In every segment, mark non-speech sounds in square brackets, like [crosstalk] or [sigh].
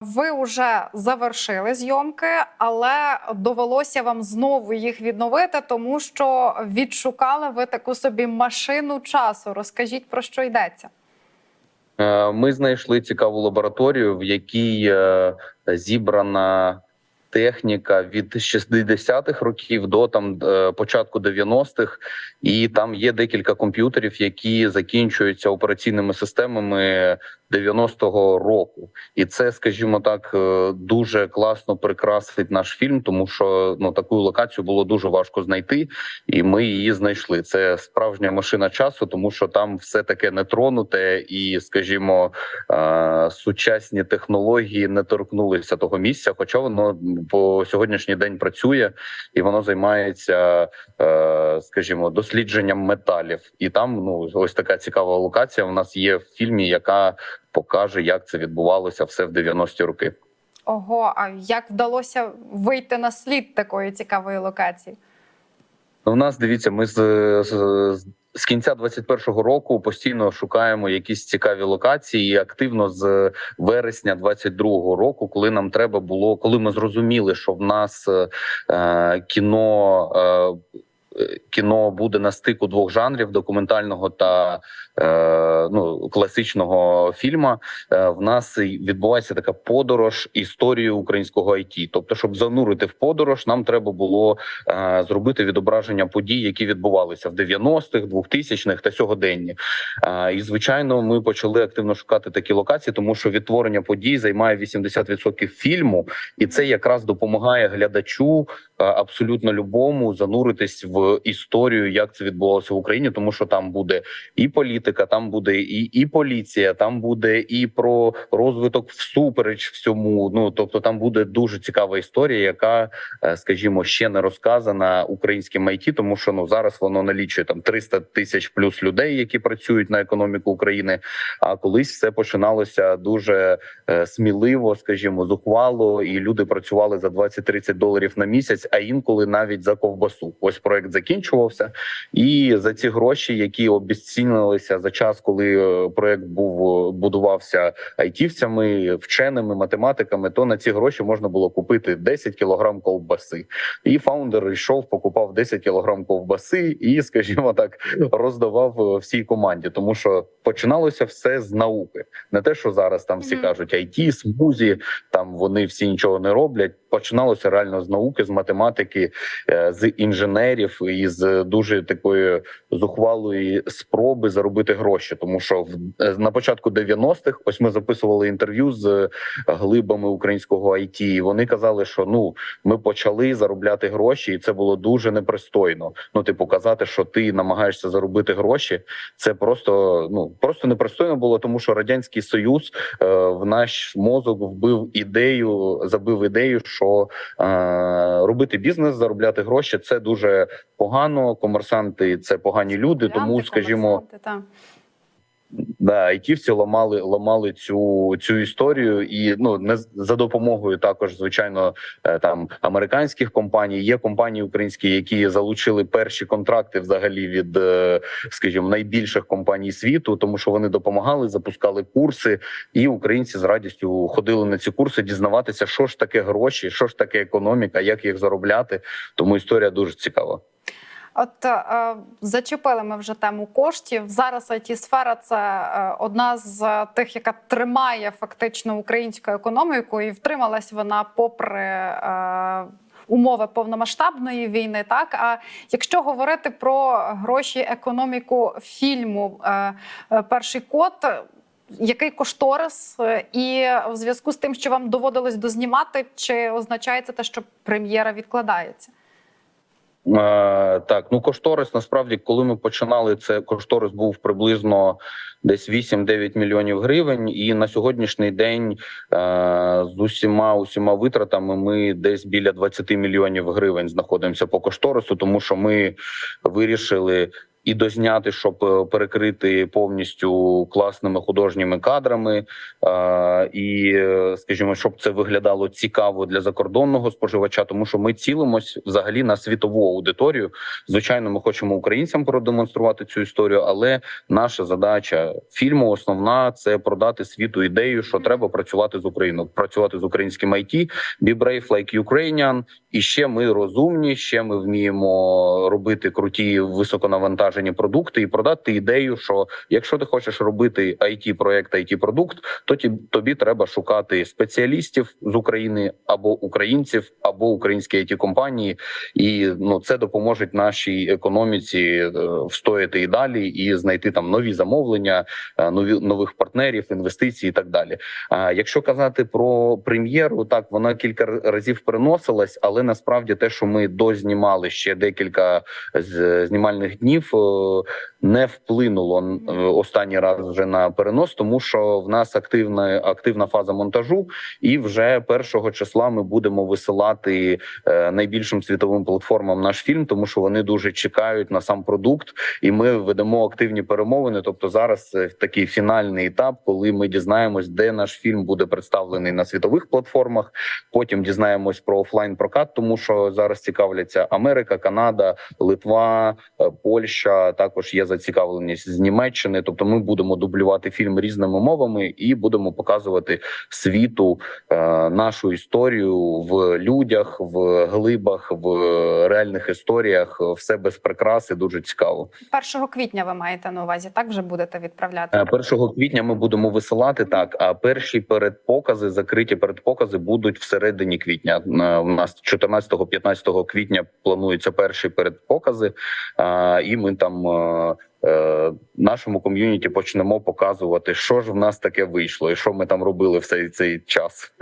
Ви вже завершили зйомки, але довелося вам знову їх відновити, тому що відшукали ви таку собі машину часу. Розкажіть про що йдеться. Е, Ми знайшли цікаву лабораторію, в якій е, зібрана техніка від 60-х років до там е, початку 90-х, і там є декілька комп'ютерів, які закінчуються операційними системами 90-го року. І це, скажімо так, е, дуже класно прикрасить наш фільм, тому що ну таку локацію було дуже важко знайти, і ми її знайшли. Це справжня машина часу, тому що там все таке нетронуте, і, скажімо, е, сучасні технології не торкнулися того місця. Хоча воно по сьогоднішній день працює і воно займається, е, скажімо, дослідженням металів. І там ну ось така цікава локація. У нас є в фільмі, яка покаже, як це відбувалося все в 90-ті роки. Ого, а як вдалося вийти на слід такої цікавої локації? У нас дивіться, ми з, з, з кінця 21-го року постійно шукаємо якісь цікаві локації. І активно з вересня 22-го року, коли нам треба було, коли ми зрозуміли, що в нас е, кіно. Е, Кіно буде на стику двох жанрів документального та е, ну класичного фільму. Е, в нас відбувається така подорож історії українського IT. Тобто, щоб занурити в подорож, нам треба було е, зробити відображення подій, які відбувалися в 90-х, 2000-х та сьогоденні. Е, і звичайно, ми почали активно шукати такі локації, тому що відтворення подій займає 80% фільму, і це якраз допомагає глядачу абсолютно любому зануритись в історію, як це відбувалося в Україні, тому що там буде і політика, там буде і, і поліція, там буде і про розвиток всупереч всьому. Ну тобто, там буде дуже цікава історія, яка, е, скажімо, ще не розказана українським IT, тому що ну зараз воно налічує там 300 тисяч плюс людей, які працюють на економіку України. А колись все починалося дуже е, сміливо, скажімо, зухвало, і люди працювали за 20-30 доларів на місяць, а інколи навіть за ковбасу. Ось проект закінчувався, і за ці гроші, які обіцінилися за час, коли е, проект був будувався айтівцями, вченими, математиками, то на ці гроші можна було купити 10 кілограм ковбаси. І фаундер йшов, покупав 10 кілограм ковбаси, і, [laughs] скажімо так, роздавав е, всій команді, тому що починалося все з науки, не те, що зараз там всі кажуть, IT, смузі, там вони всі нічого не роблять. Починалося реально з науки, з математики, е, з інженерів і з дуже такої зухвалої спроби заробити гроші. Тому що в е, на початку 90-х, ось ми записували інтерв'ю з глибами українського IT, і Вони казали, що ну ми почали заробляти гроші, і це було дуже непристойно. Ну, типу, казати, що ти намагаєшся заробити гроші, це просто ну просто непристойно було, тому що радянський союз е, в наш мозок вбив ідею, забив ідею, що е, робити бізнес, заробляти гроші це дуже погано. Комерсанти це погані люди. Тому, скажімо. Да, айтівці ламали ламали цю цю історію, і ну не за допомогою також, звичайно, е, там американських компаній. Є компанії українські, які залучили перші контракти взагалі від, е, скажімо, найбільших компаній світу, тому що вони допомагали, запускали курси, і українці з радістю ходили на ці курси, дізнаватися, що ж таке гроші, що ж таке економіка, як їх заробляти. Тому історія дуже цікава. От е, зачепили ми вже тему коштів. Зараз it сфера це е, одна з тих, яка тримає фактично українську економіку, і втрималась вона попри. Е, Умови повномасштабної війни, так а якщо говорити про гроші, економіку фільму, е, е, перший код, який кошторис, е, і в зв'язку з тим, що вам доводилось дознімати, чи означає це те, що прем'єра відкладається? Е, так, ну кошторис насправді, коли ми починали, це кошторис був приблизно десь 8-9 мільйонів гривень. І на сьогоднішній день е, з усіма усіма витратами ми десь біля 20 мільйонів гривень знаходимося по кошторису, тому що ми вирішили. І дозняти, щоб е, перекрити повністю класними художніми кадрами, і е, скажімо, щоб це виглядало цікаво для закордонного споживача, тому що ми цілимось взагалі на світову аудиторію. Звичайно, ми хочемо українцям продемонструвати цю історію, але наша задача фільму основна це продати світу ідею, що треба працювати з Україною, працювати з українським IT, be brave like Ukrainian. І ще ми розумні, ще ми вміємо робити круті високонавантажені продукти і продати ідею, що якщо ти хочеш робити it проект, it продукт, то тобі треба шукати спеціалістів з України або українців, або українські it компанії, і ну це допоможе нашій економіці е, встояти і далі, і знайти там нові замовлення, е, нові нових партнерів, інвестицій і так далі. А якщо казати про прем'єру, так вона кілька разів переносилась, але насправді те, що ми дознімали ще декілька знімальних днів, е, не вплинуло останній раз вже на перенос, тому що в нас активна активна фаза монтажу, і вже першого числа ми будемо висилати е, найбільшим світовим платформам наш фільм, тому що вони дуже чекають на сам продукт, і ми ведемо активні перемовини. Тобто зараз е, такий фінальний етап, коли ми дізнаємось, де наш фільм буде представлений на світових платформах. Потім дізнаємось про офлайн прокат, тому що зараз цікавляться Америка, Канада, Литва, е, Польща. Також є зацікавленість з Німеччини. Тобто, ми будемо дублювати фільм різними мовами і будемо показувати світу е, нашу історію в людях, в глибах, в реальних історіях. Все без прикраси. Дуже цікаво. 1 квітня ви маєте на увазі, так вже будете відправляти. Е, 1 квітня ми будемо висилати так. А перші передпокази, закриті передпокази будуть всередині квітня. Е, У нас 14-15 квітня плануються перші передпокази, і ми там. е, е, Нашому ком'юніті почнемо показувати, що ж в нас таке вийшло, і що ми там робили все цей час.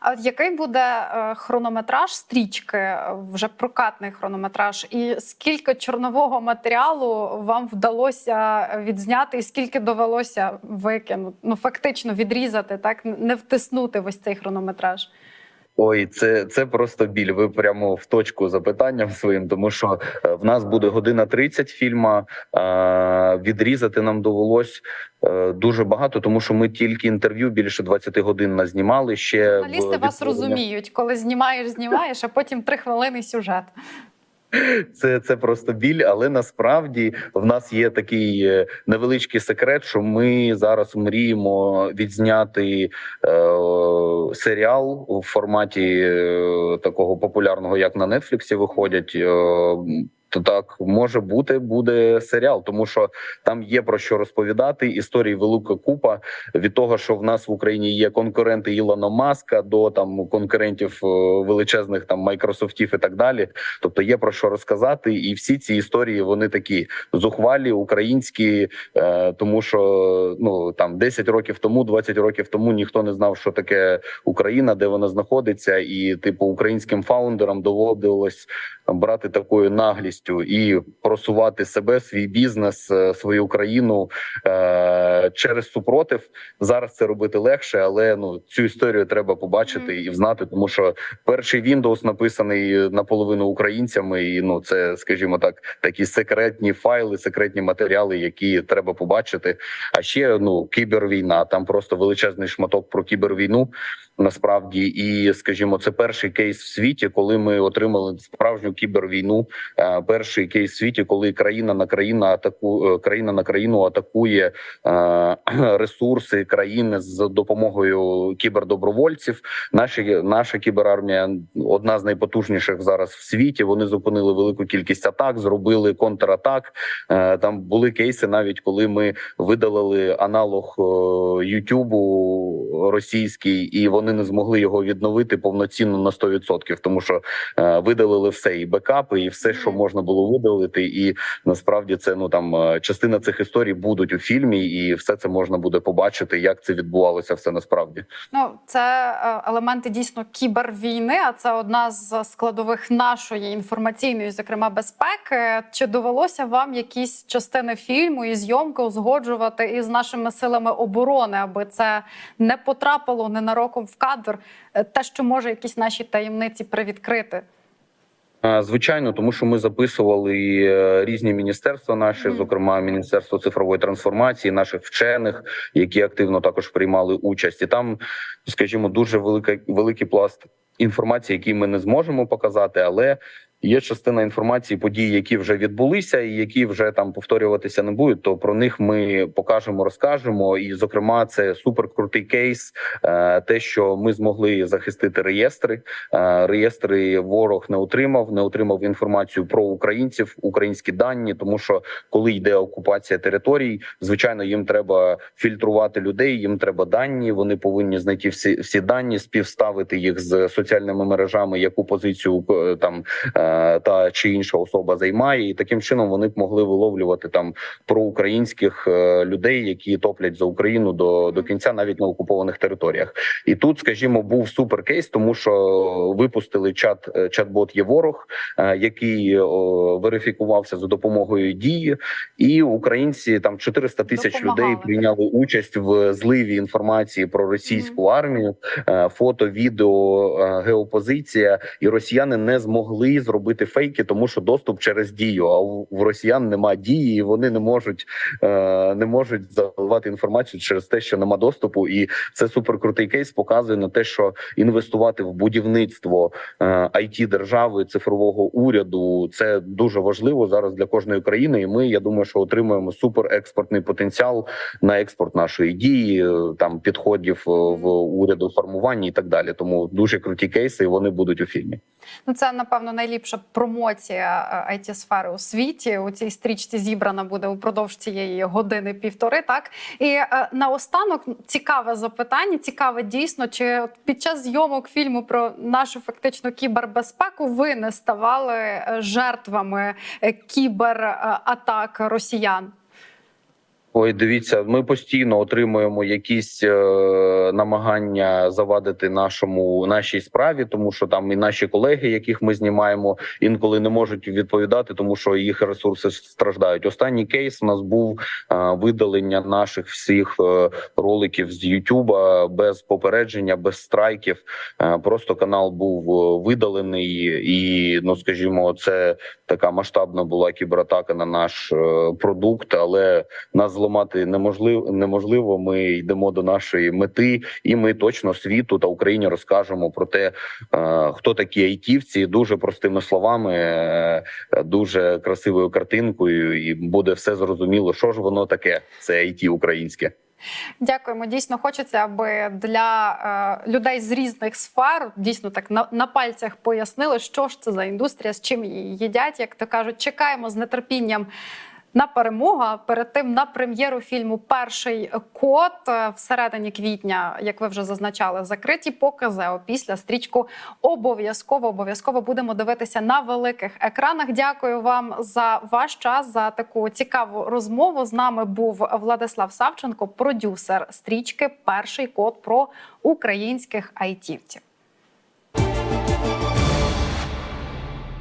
А от який буде е, хронометраж стрічки, вже прокатний хронометраж, і скільки чорнового матеріалу вам вдалося відзняти, і скільки довелося викинути? Ну фактично відрізати, так не втиснути в ось цей хронометраж. Ой, це, це просто біль. Ви прямо в точку запитанням своїм, тому що е, в нас буде година 30 фільма. е, Відрізати нам довелось е, дуже багато, тому що ми тільки інтерв'ю більше 20 годин назнімали. Ще в Журналісти вас розуміють, коли знімаєш, знімаєш, а потім три хвилини сюжет. Це, це просто біль, але насправді в нас є такий е, невеличкий секрет, що ми зараз мріємо відзняти е, серіал у форматі е, такого популярного, як на Нетфліксі виходять. Е, то так може бути, буде серіал, тому що там є про що розповідати. Історії велика купа від того, що в нас в Україні є конкуренти Ілона Маска до там конкурентів е, величезних там Майкрософтів і так далі. Тобто є про що розказати, і всі ці історії вони такі зухвалі, українські, е, тому що ну там 10 років тому, 20 років тому ніхто не знав, що таке Україна, де вона знаходиться, і типу українським фаундерам доводилось брати такою наглістю і просувати себе, свій бізнес, е, свою країну е, через супротив. Зараз це робити легше, але ну цю історію треба побачити і знати, тому що перший Windows написаний наполовину українцями, і ну це, скажімо так, такі секретні файли, секретні матеріали, які треба побачити. А ще ну кібервійна, там просто величезний шматок про кібервійну. Насправді, і скажімо, це перший кейс в світі, коли ми отримали справжню кібервійну. Е, Перший кейс в світі, коли країна на країна атаку е, країна на країну атакує е, [clears throat] ресурси країни з допомогою кібердобровольців. Наші наша кіберармія одна з найпотужніших зараз в світі. Вони зупинили велику кількість атак, зробили контратак. Там були кейси, навіть коли ми видалили аналог Ютубу російський, і вони не змогли його відновити повноцінно на 100%, тому що е, видалили все і бекапи, і все, що можна було видалити. І насправді це ну там е, частина цих історій будуть у фільмі, і все це можна буде побачити, як це відбувалося все насправді. Ну, це е, елементи дійсно кібервійни, а це одна з складових нашої інформаційної, зокрема, безпеки. Чи довелося вам якісь частини фільму і зйомки узгоджувати із нашими силами оборони, аби це не потрапило ненароком в кадр, е, те, що може якісь наші таємниці привідкрити? Звичайно, тому що ми записували е, різні міністерства наші, зокрема Міністерство цифрової трансформації, наших вчених, які активно також приймали участь, і там, скажімо, дуже велика великий пласт інформації, який ми не зможемо показати, але. Є частина інформації, подій, які вже відбулися, і які вже там повторюватися не будуть. То про них ми покажемо, розкажемо. І, зокрема, це суперкрутий кейс. е, Те, що ми змогли захистити реєстри. Е, Реєстри ворог не отримав, не отримав інформацію про українців, українські дані. Тому що коли йде окупація територій, звичайно, їм треба фільтрувати людей. Їм треба дані. Вони повинні знайти всі всі дані, співставити їх з соціальними мережами, яку позицію е, там е, та чи інша особа займає, і таким чином вони б могли виловлювати там проукраїнських е, людей, які топлять за Україну до, до кінця, навіть на окупованих територіях. І тут, скажімо, був суперкейс, тому що випустили чат чат-бот є ворог, який о, верифікувався за допомогою дії, і українці там 400 тисяч Допомагали. людей прийняли участь в зливі інформації про російську армію, фото, відео, геопозиція, і росіяни не змогли зробити фейки, тому що доступ через дію. А в росіян нема дії, і вони не можуть е, не можуть заливати інформацію через те, що нема доступу. І це суперкрутий кейс показує на те, що інвестувати в будівництво е, it держави, цифрового уряду це дуже важливо зараз для кожної країни. І ми я думаю, що отримуємо суперекспортний потенціал на експорт нашої дії, е, там підходів е, в уряду формуванні і так далі. Тому дуже круті кейси, і вони будуть у фільмі. Ну, це напевно найліпша промоція it сфери у світі. У цій стрічці зібрана буде упродовж цієї години півтори. Так і е, наостанок цікаве запитання. Цікаве дійсно, чи під час зйомок фільму про нашу фактично кібербезпеку ви не ставали е, жертвами е, кібератак росіян? Ой, дивіться, ми постійно отримуємо якісь е, намагання завадити нашому нашій справі, тому що там і наші колеги, яких ми знімаємо, інколи не можуть відповідати, тому що їх ресурси страждають. Останній кейс у нас був е, видалення наших всіх е, роликів з Ютуба без попередження, без страйків. Е, просто канал був е, видалений, і ну скажімо, це така масштабна була кібератака на наш е, продукт, але нас зламати неможливо неможливо. Ми йдемо до нашої мети, і ми точно світу та Україні розкажемо про те, е, хто такі айтівці, дуже простими словами, е, дуже красивою картинкою, і буде все зрозуміло, що ж воно таке. Це айті українське. Дякуємо. Дійсно, хочеться, аби для е, людей з різних сфер дійсно так на, на пальцях пояснили, що ж це за індустрія, з чим її їдять. Як то кажуть, чекаємо з нетерпінням. На перемогу перед тим на прем'єру фільму Перший код е, всередині квітня, як ви вже зазначали, закриті покази. А після стрічку обов'язково обов'язково будемо дивитися на великих екранах. Дякую вам за ваш час за таку цікаву розмову. З нами був Владислав Савченко, продюсер стрічки Перший код про українських айтівців.